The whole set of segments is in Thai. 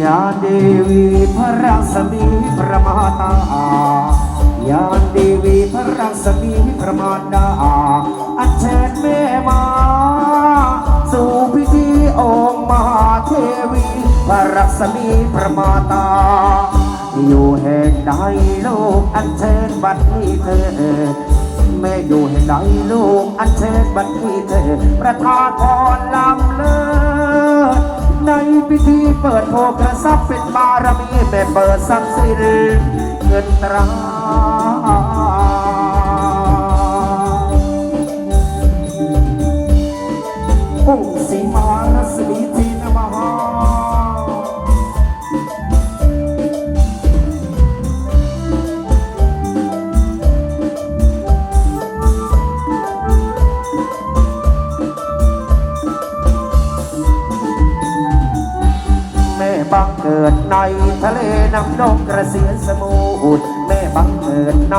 ยาเดวีพระรักษมีพระมาตายาเดวีพระรักษมีพระมาดาอัญเชิญแม่มาสู่พิธีองค์มหาเทวีพระรักษมีพระมาตา อยู่แห่งใดโลกอัญเชิญบัดนี้เธอแม่อยู่แห่งใดลูกอันเชิญบัดนี้เธอประทานพรลำเลิศ พิธีเปิดโภกทรัพย์เป็นบารมีแม่เปิดทรัพย์สินเงินตรา เกิดในทะเลน้ำนมกระเสียนสมุทรแม่บังเกิดใน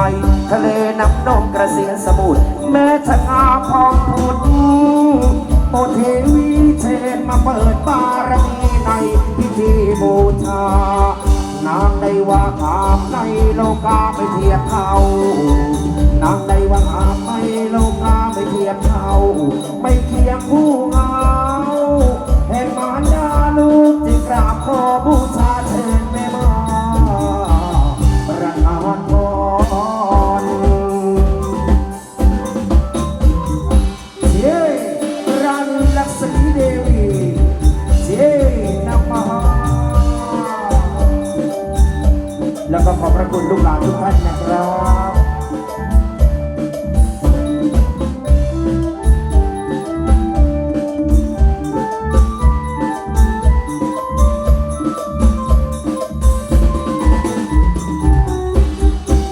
ทะเลน้ำนมกระเสียนสมุทรแม่ชะงาพองพุทธโอเทวีเชนมาเปิดบารมีในพิธีบูชานางได้ว่าขามในโลกาไม่เทียบเท่านางได้ว่าขามในโลกาไม่เทียบเท่าไม่เคียงคู่เงา แล้วก็ขอบพระคุณลูกหลานทุกท่านนะครับ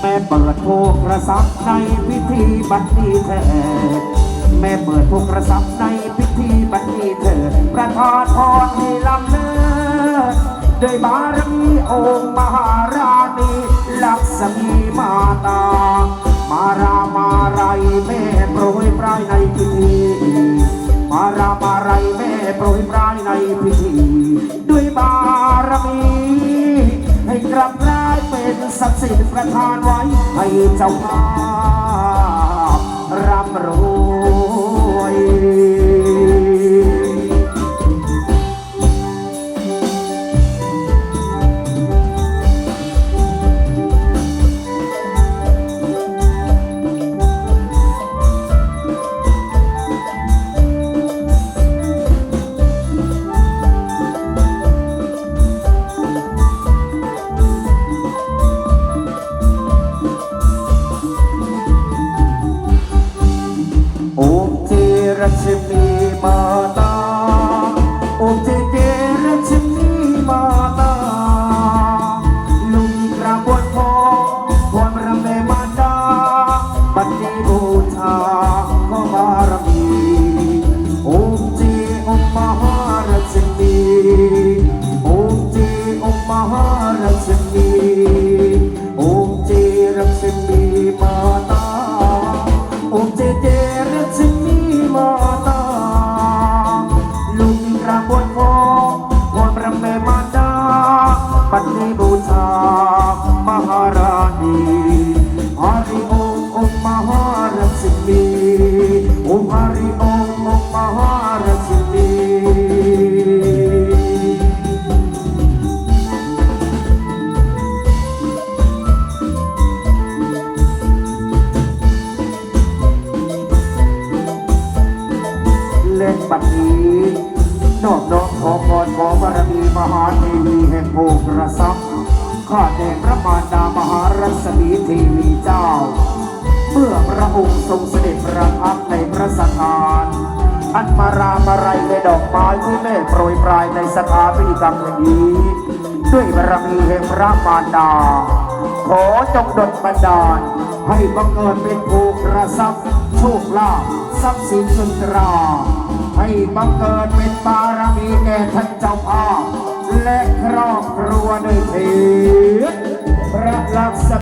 แม่เปิดโภกระซับในพิธีบัดนี้เถิดแม่เปิดโภกระซับในพิธีบัดนี้เถิดประทานพรให้ลำเลิศ ด้วยบารมีองค์มหาราณีลักษมีมาตา มารามาไรแม่โปรยปลายในพิธี มารามาไรแม่โปรยปลายในพิธี ด้วยบารมีให้กลับกลายเป็นศักดิ์สิทธิ์ประทานไว้ ให้เจ้าภาพร่ำรวย รัชมีมา บัดนี้นอบน้อมขอพรขอบารมีมหาเทวีแห่งโภกระซับข้าแต่พระมารดามหารัศมีเทวีเจ้า เมื่อพระองค์ทรงเสด็จประทับในพระสถานอันมารามาไรในดอกไม้ที่แม่โปรยปลายในสถาพิธีกรรมนี้ ด้วยบารมีแห่งพระมารดา ขอจงดลบันดาล ให้บังเกิดเป็นภูกระซับโชคลาภทรัพย์สินเงินตรา ให้บังเกิดเป็นบารมีแก่ท่านเจ้าพ่อและครอบครัวด้วยเถิดพระลัก